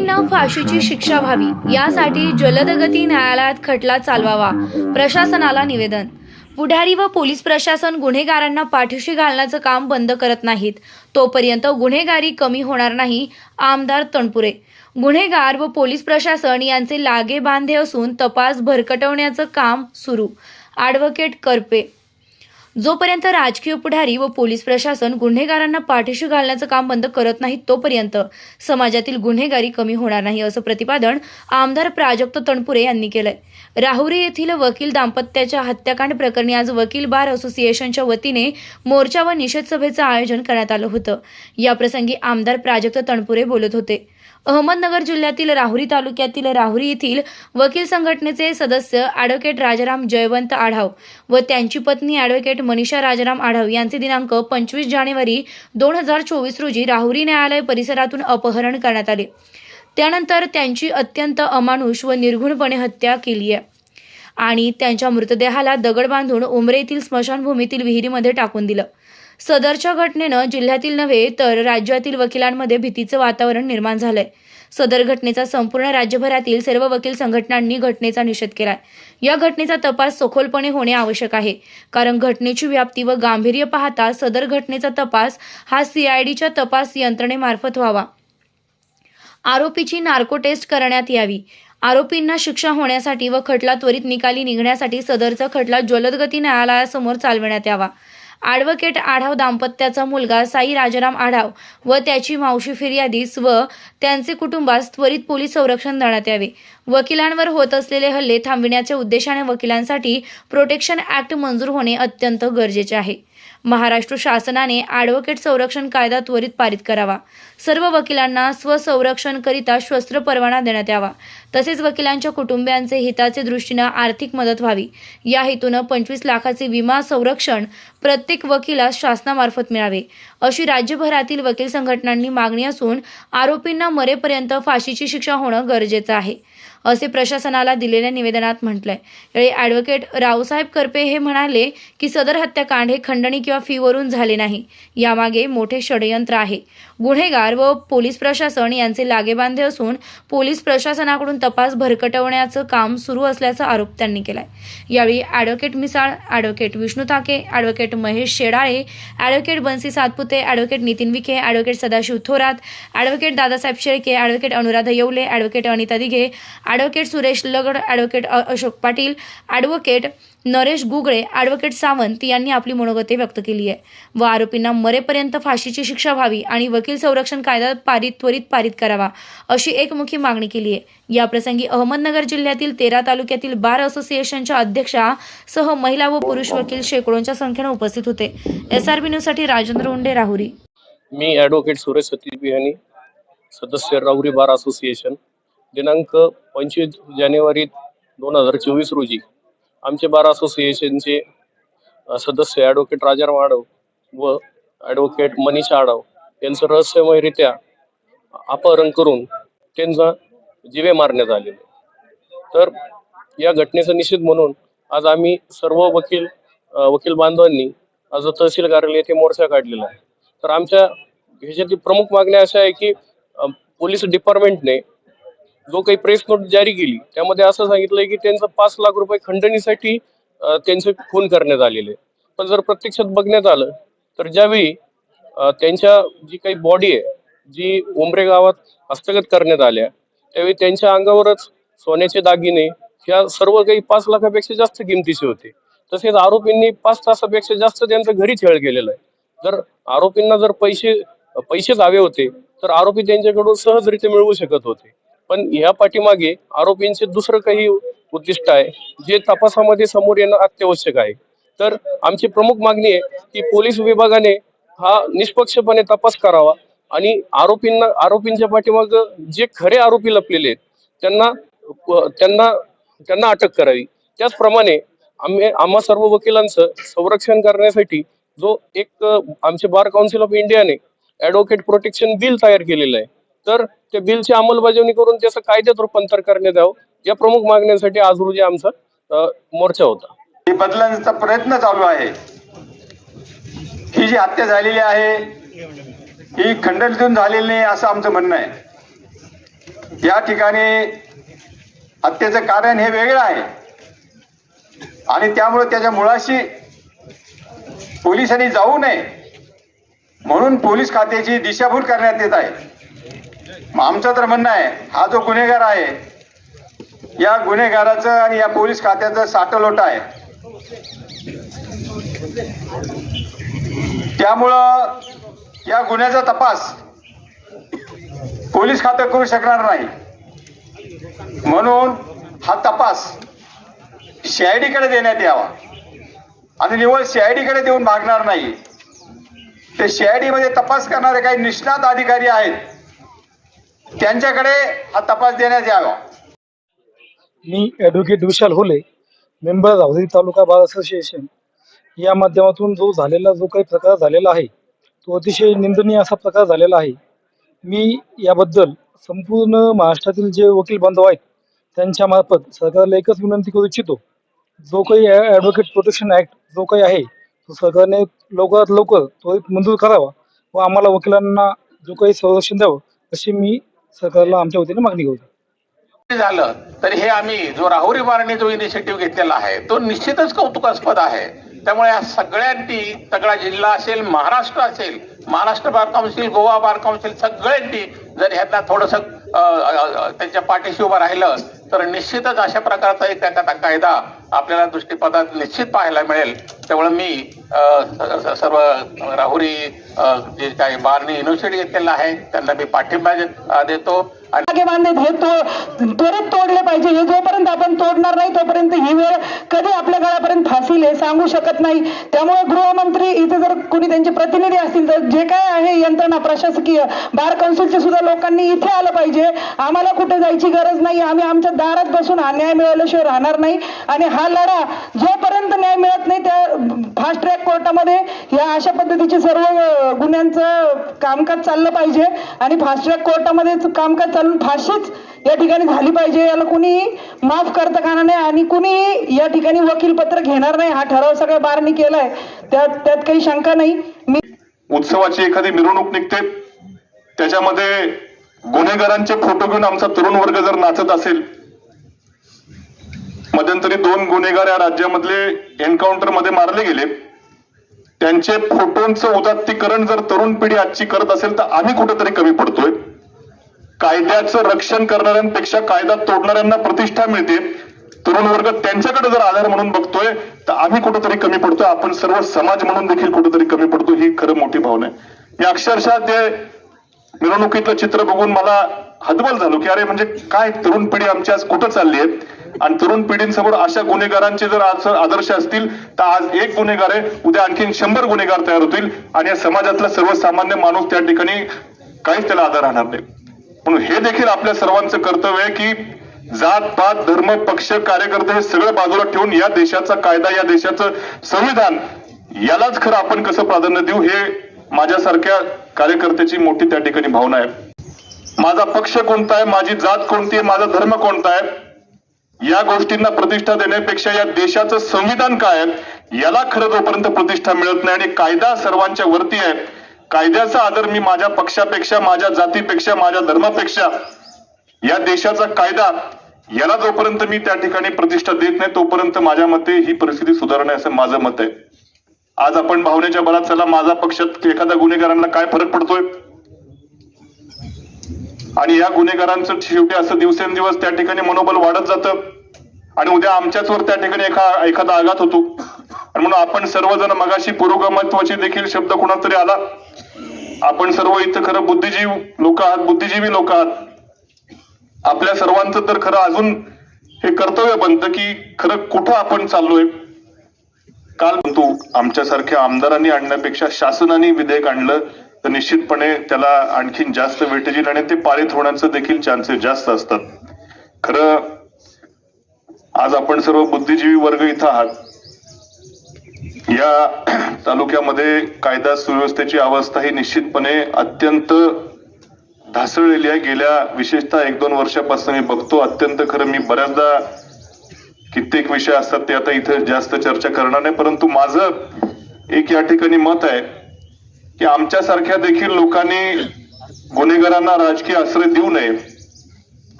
दोषींना फाशीची शिक्षा व्हावी यासाठी जलदगती न्यायालयात खटला चालवावा प्रशासनाला निवेदन. पुढारी व पोलीस प्रशासन गुन्हेगारांना पाठीशी घालण्याचं काम बंद करत नाहीत. तोपर्यंत गुन्हेगारी कमी होणार नाही आमदार तणपुरे. गुन्हेगार व पोलीस प्रशासन यांचे लागे बांधे असून तपास भरकटवण्याचं काम सुरू. ॲडव्होकेट करपे जोपर्यंत राजकीय पुढारी व पोलीस प्रशासन गुन्हेगारांना पाठीशी घालण्याचं काम बंद करत नाहीत तोपर्यंत समाजातील गुन्हेगारी कमी होणार नाही असं प्रतिपादन आमदार प्राजक्त तणपुरे यांनी केलंय. राहुरी येथील वकील दाम्पत्याच्या हत्याकांड प्रकरणी आज वकील बार असोसिएशनच्या वतीने मोर्चा व निषेध सभेचं आयोजन करण्यात आलं होतं. याप्रसंगी आमदार प्राजक्त तणपुरे बोलत होते. अहमदनगर जिल्ह्यातील राहुरी तालुक्यातील राहुरी येथील वकील संघटनेचे सदस्य ॲडव्होकेट राजाराम जयवंत आढाव व त्यांची पत्नी ॲडव्होकेट मनीषा राजाराम आढाव यांचे दिनांक पंचवीस जानेवारी दोन हजार चोवीस रोजी राहुरी न्यायालय परिसरातून अपहरण करण्यात आले. त्यानंतर त्यांची अत्यंत अमानुष व निर्घुणपणे हत्या केली आहे. आणि त्यांच्या मृतदेहाला दगड बांधून उमरे येथील स्मशानभूमीतील विहिरीमध्ये टाकून दिलं. सदरच्या घटनेनं जिल्ह्यातील नव्हे तर राज्यातील वकिलांमध्ये भीतीचं वातावरण निर्माण झालंय. सदर घटनेचा संपूर्ण राज्यभरातील सर्व वकील संघटनांनी घटनेचा निषेध केलाय. या घटनेचा तपास सखोलपणे होणे आवश्यक आहे. कारण घटनेची व्याप्ती व गांभीर्य पाहता सदर घटनेचा तपास हा सीआयडीच्या तपास यंत्रणेमार्फत व्हावा. आरोपीची नार्को टेस्ट करण्यात यावी. आरोपींना शिक्षा होण्यासाठी व खटला त्वरित निकाली निघण्यासाठी सदरचा खटला जलदगती न्यायालयासमोर चालविण्यात यावा. ॲडव्होकेट आढाव दाम्पत्याचा मुलगा साई राजाराम आढाव व त्याची मावशी फिर्यादीस व त्यांचे कुटुंबास त्वरित पोलीस संरक्षण देण्यात यावे. वकिलांवर होत असलेले हल्ले थांबविण्याच्या उद्देशाने वकिलांसाठी प्रोटेक्शन ॲक्ट मंजूर होणे अत्यंत गरजेचे आहे. महाराष्ट्र शासनाने ॲडव्होकेट संरक्षण कायदा त्वरित पारित करावा. सर्व वकिलांना स्वसंरक्षणकरिता शस्त्र परवाना देण्यात यावा. तसेच वकिलांच्या कुटुंबियांचे हिताचे दृष्टीनं आर्थिक मदत व्हावी. या हेतूनं पंचवीस लाखाचे विमा संरक्षण प्रत्येक वकिलास शासनामार्फत मिळावे. अशी राज्यभरातील वकील संघटनांनी मागणी असून आरोपींना मरेपर्यंत फाशीची शिक्षा होणं गरजेचं आहे. असे प्रशासनाला दिलेल्या निवेदनात म्हटलंय. यावेळी ॲडव्होकेट रावसाहेब करपे हे म्हणाले की सदर हत्याकांड हे खंडणी किंवा फीवरून झाले नाही. यामागे मोठे षडयंत्र आहे. गुन्हेगार व पोलीस प्रशासन यांचे लागेबांधे असून पोलीस प्रशासनाकडून तपास भरकटवण्याचं काम सुरू असल्याचा आरोप त्यांनी केलाय. यावेळी advocate Misal advocate Vishnu Take advocate Mahesh Shedale advocate Bansi Satpute advocate Nitin Vikhe advocate Sadashiv Thorat advocate Dadasaheb Shelke advocate Anuradha Yevale advocate Anita Dighe advocate Suresh Lagad advocate Ashok Patil advocate Naresh Gugale advocate Sawant यांनी आपली मनोगते व्यक्त केली आहे. व आरोपींना मरेपर्यंत फाशीची शिक्षा व्हावी आणि वकील संरक्षण कायदा पारित त्वरित पारित करावा अशी एकमुखी मागणी केली आहे. याप्रसंगी अहमदनगर जिल्ह्यातील तेरा तालुक्यातील बार असोसिएशनच्या अध्यक्षा सह महिला व पुरुष वकील शेकडोंच्या संख्येने उपस्थित होते. एस आर बी न्यूजसाठी राजेंद्र उंडे राहुरी. मी ॲडव्होकेट सुरेश सतीबिहानी सदस्य राहुरी बार असोसिएशन दिनांक पंचवीस जानेवारी दोन हजार चोवीस रोजी आमचे बार असोसिएशनचे सदस्य ॲडव्होकेट राजार आडव व ॲडव्होकेट मनीषा आडव यांचं रहस्यमयरित्या अपहरण करून त्यांचा जिवे मारण्यात आलेले तर या घटनेचा निषेध म्हणून आज आम्ही सर्व वकील वकील बांधवांनी आज तहसील कार्यालय येथे मोर्चा काढलेला आहे. तर आमच्या ह्याच्यातील प्रमुख मागण्या अशा आहे की पोलीस डिपार्टमेंटने जो काही प्रेस नोट जारी केली त्यामध्ये असं सांगितलंय की त्यांचं पाच लाख रुपये खंडणीसाठी त्यांचे खून करण्यात आलेले. पण जर प्रत्यक्षात बघण्यात आलं तर ज्यावेळी त्यांच्या जी काही बॉडी आहे जी उमरे गावात हस्तगत करण्यात आल्या त्यावेळी त्यांच्या अंगावरच सोन्याचे दागिने ह्या सर्व काही पाच लाखापेक्षा जास्त किमतीचे होते. तसेच आरोपींनी पाच तासापेक्षा जास्त त्यांचा घरी छळ केलेला आहे. जर आरोपींना जर पैसे पैसेच हवे होते तर आरोपी त्यांच्याकडून सहजरित्या मिळवू शकत होते. पण ह्या पाठीमागे आरोपींचे दुसरं काही उद्दिष्ट आहे जे तपासामध्ये समोर येणं अत्यावश्यक आहे. तर आमची प्रमुख मागणी आहे की पोलीस विभागाने हा निष्पक्षपणे तपास करावा आणि आरोपींना आरोपींच्या पाठीमाग जे खरे आरोपी लपलेले आहेत त्यांना त्यांना त्यांना अटक करावी. त्याचप्रमाणे आम्ही आम्हा सर्व वकिलांचं संरक्षण करण्यासाठी जो एक आमचे बार काउन्सिल ऑफ इंडियाने ॲडव्होकेट प्रोटेक्शन बिल तयार केलेलं आहे. तर त्या बिलची अंमलबजावणी करून त्याचं कायद्यात रूपांतर करण्यात यावं. या प्रमुख मागण्यांसाठी आज रोजी आमचा मोर्चा होता. हे बदलण्याचा प्रयत्न चालू आहे. ही जी हत्या झालेली आहे ही खंडणीतून झालेली नाही असं आमचं म्हणणं आहे. या ठिकाणी हत्येचं कारण हे वेगळं आहे. आणि त्यामुळे त्याच्या मुळाशी पोलिसांनी जाऊ नये. म्हणून पोलीस खात्याची दिशाभूल करण्यात येत आहे. आमचं तर म्हणणं आहे हा जो गुन्हेगार आहे या गुन्हेगाराचं आणि या पोलीस खात्याचं साठलोट आहे. त्यामुळं या गुन्ह्याचा तपास पोलीस खातं करू शकणार नाही. म्हणून हा तपास सीआयडीकडे देण्यात यावा. आणि निवळ सीआयडीकडे देऊन भागणार नाही. ते सीआयडीमध्ये तपास करणारे काही निष्णात अधिकारी आहेत. त्यांच्याकडे हा तपास देण्यात यावा. मी advocate Vishal Hole member Rahuri taluka bar association या माध्यमातून जो झालेला जो काही प्रकार झालेला आहे तो अतिशय निंदनीय असा प्रकार झालेला आहे. मी याबद्दल संपूर्ण महाराष्ट्रातील जे वकील बांधव आहेत त्यांच्यामार्फत सरकारला एकच विनंती करू इच्छितो. जो काही ॲडव्होकेट प्रोटेक्शन ॲक्ट जो काही आहे तो सरकारने लवकरात लवकर त्वरित मंजूर करावा व आम्हाला वकिलांना जो काही संरक्षण द्यावं अशी मी सरकारला आमच्या वतीने मागणी करतो झालं तर हे आम्ही जो राहुरी बारने जो इनिशिएटिव्ह घेतलेला आहे तो निश्चितच कौतुकास्पद आहे. त्यामुळे या सगळ्यांनी सगळा जिल्हा असेल महाराष्ट्र असेल Maharashtra bar council Goa bar council सगळ्यांनी जर ह्यांना थोडस त्यांच्या पाठीशी उभं राहिलं तर निश्चितच अशा प्रकारचा एक त्याचा कायदा आपल्याला दृष्टीपदात निश्चित पाहायला मिळेल. त्यामुळे मी सर्व राहुरी जे काही बारने युनिव्हर्सिटी घेतलेलं आहे त्यांना मी पाठिंबा देतो. आणि हे तो त्वरित तोडले पाहिजे. हे जोपर्यंत आपण तोडणार नाही तोपर्यंत ही वेळ कधी आपल्या गळापर्यंत फासील हे सांगू शकत नाही. त्यामुळे गृहमंत्री इथे जर कोणी त्यांचे प्रतिनिधी असतील तर जे काय आहे यंत्रणा प्रशासकीय बार कौन्सिलचे सुद्धा लोकांनी इथे आलं पाहिजे. आम्हाला कुठे जायची गरज नाही. आम्ही आमच्या दारात बसून अन्याय मिळाल्याशिवाय राहणार नाही. आणि हा लढा जोपर्यंत न्याय मिळत नाही त्या फास्ट ट्रॅक कोर्टामध्ये या अशा पद्धतीचे सर्व गुन्ह्यांचं कामकाज चाललं पाहिजे आणि फास्ट ट्रॅक कोर्टामध्ये कामकाज चालून फाशीच या ठिकाणी झाली पाहिजे याला कुणी माफ करता कामा नाही आणि कुणी या ठिकाणी वकील पत्र घेणार नाही हा ठराव सगळ्या बारनी केलाय. त्यात त्यात काही शंका नाही. मी उत्सवाची एखादी मिरवणूक निघते त्याच्यामध्ये गुन्हेगारांचे फोटो घेऊन आमचा तरुण वर्ग जर नाचत असेल मध्यंतरी दोन गुन्हेगार या राज्यामधले एन्काउंटरमध्ये मारले गेले. त्यांचे फोटोंचं उदात्तीकरण जर तरुण पिढी आजची करत असेल तर आम्ही कुठेतरी कमी पडतोय. कायद्याचं रक्षण करणाऱ्यांपेक्षा कायदा तोडणाऱ्यांना प्रतिष्ठा मिळते. तरुण वर्ग त्यांच्याकडे जर आधार म्हणून बघतोय तर आम्ही कुठेतरी कमी पडतोय. आपण सर्व समाज म्हणून देखील कुठेतरी कमी पडतो ही खरं मोठी भावना आहे. या अक्षरशः ते मिरवणुकीतलं चित्र बघून मला हतबल झालो की अरे म्हणजे काय तरुण पिढी आमची आज कुठं चालली आहे? आणि तरुण पिढींसमोर अशा गुन्हेगारांचे जर आज आदर्श असतील तर आज एक गुन्हेगार आहे उद्या आणखी शंभर गुन्हेगार तयार होतील. आणि या समाजातला सर्वसामान्य माणूस त्या ठिकाणी काहीच त्याला आधार राहणार नाही. म्हणून हे देखील आपल्या सर्वांचं कर्तव्य आहे की जात पात धर्म पक्ष कार्यकर्ते हे सगळं बाजूला ठेवून या देशाचा कायदा या देशाचं संविधान यालाच खरं आपण कसं प्राधान्य देऊ हे माझ्यासारख्या कार्यकर्त्याची मोठी त्या ठिकाणी भावना आहे. माझा पक्ष कोणता आहे माझी जात कोणती आहे माझा धर्म कोणता आहे या गोष्टींना प्रतिष्ठा देण्यापेक्षा या देशाचं संविधान काय आहे याला खरं जोपर्यंत प्रतिष्ठा मिळत नाही आणि कायदा सर्वांच्या वरती आहे कायद्याचा आदर मी माझ्या पक्षापेक्षा माझ्या जातीपेक्षा माझ्या धर्मापेक्षा या देशाचा कायदा याला जोपर्यंत मी त्या ठिकाणी प्रतिष्ठा देत नाही तोपर्यंत माझ्या मते ही परिस्थिती सुधारणे असं माझं मत आहे. आज आपण भावनेच्या बलात चला माझा पक्षात एखाद्या गुन्हेगारांना काय फरक पडतोय? आणि या गुन्हेगारांचं शेवटी असं दिवसेंदिवस त्या ठिकाणी मनोबल वाढत जातं. आणि उद्या आमच्याच वर त्या ठिकाणी एखा एखादा आघात होतो. आणि म्हणून आपण सर्वजण मगाशी पुरोगमत्वाचे देखील शब्द कुणाला तरी आला. आपण सर्व इथं खरं बुद्धिजीव लोक आहात बुद्धिजीवी लोक आहात. आपल्या सर्वांचं तर खरं अजून हे कर्तव्य बनतं की खरं कुठं आपण चाललोय. काल म्हणतो आमच्यासारख्या आमदारांनी आणण्यापेक्षा शासनाने विधेयक आणलं तर निश्चितपणे त्याला आणखीन जास्त वेटेजील आणि ते पारित होण्याचं देखील चान्सेस जास्त असतात. खरं आज आपण सर्व बुद्धिजीवी वर्ग इथं आहात. या तालुक्यामध्ये कायदा सुव्यवस्थेची अवस्था ही निश्चितपणे अत्यंत ढासळलेली आहे. गेल्या विशेषतः एक दोन वर्षापासून मी बघतो अत्यंत खरं मी बऱ्याचदा कित्येक विषय असतात ते आता इथं जास्त चर्चा करणार नाही. परंतु माझं एक या ठिकाणी मत आहे की आमच्यासारख्या देखील लोकांनी गुन्हेगारांना राजकीय आश्रय देऊ नये.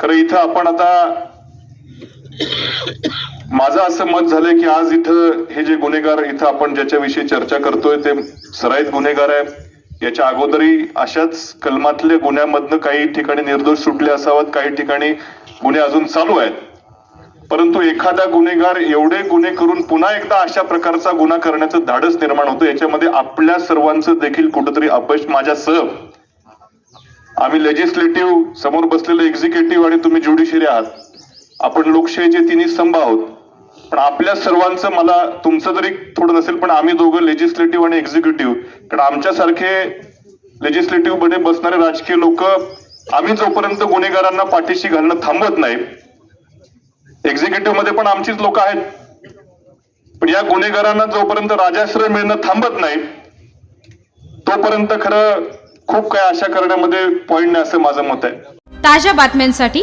खरं इथं आपण आता माझं असं मत झालंय की आज इथं हे जे गुन्हेगार इथं आपण ज्याच्याविषयी चर्चा करतोय ते सराईत गुन्हेगार आहे. याच्या अगोदरही अशाच कलमातल्या गुन्ह्यामधनं काही ठिकाणी निर्दोष सुटले असावेत काही ठिकाणी गुन्हे अजून चालू आहेत. परंतु एखादा गुन्हेगार एवढे गुन्हे करून पुन्हा एकदा अशा प्रकारचा गुन्हा करण्याचं धाडस निर्माण होतं याच्यामध्ये आपल्या सर्वांचं देखील कुठंतरी अपयश माझ्यासह आम्ही लेजिस्लेटिव्ह समोर बसलेले एक्झिक्युटिव्ह आणि तुम्ही ज्युडिशरी आहात. आपण लोकशाहीचे तिन्ही स्तंभ आहोत पण आपल्या सर्वांचं मला तुमचं जरी थोडं नसेल पण आम्ही दोघं लेजिस्लेटिव्ह आणि एक्झिक्युटिव्ह कारण आमच्यासारखे लेजिस्लेटिव्हमध्ये बसणारे राजकीय लोक आम्ही जोपर्यंत गुन्हेगारांना पाठीशी घालणं थांबत नाही एक्झिक्युटिव्हमध्ये पण आमचीच लोक आहेत. पण या गुन्हेगारांना जोपर्यंत राजाश्रय मिळणं थांबत नाही तोपर्यंत खरं खूप काही आशा करण्यामध्ये पॉईंट नाही असं माझं मत आहे. ताज्या बातम्यांसाठी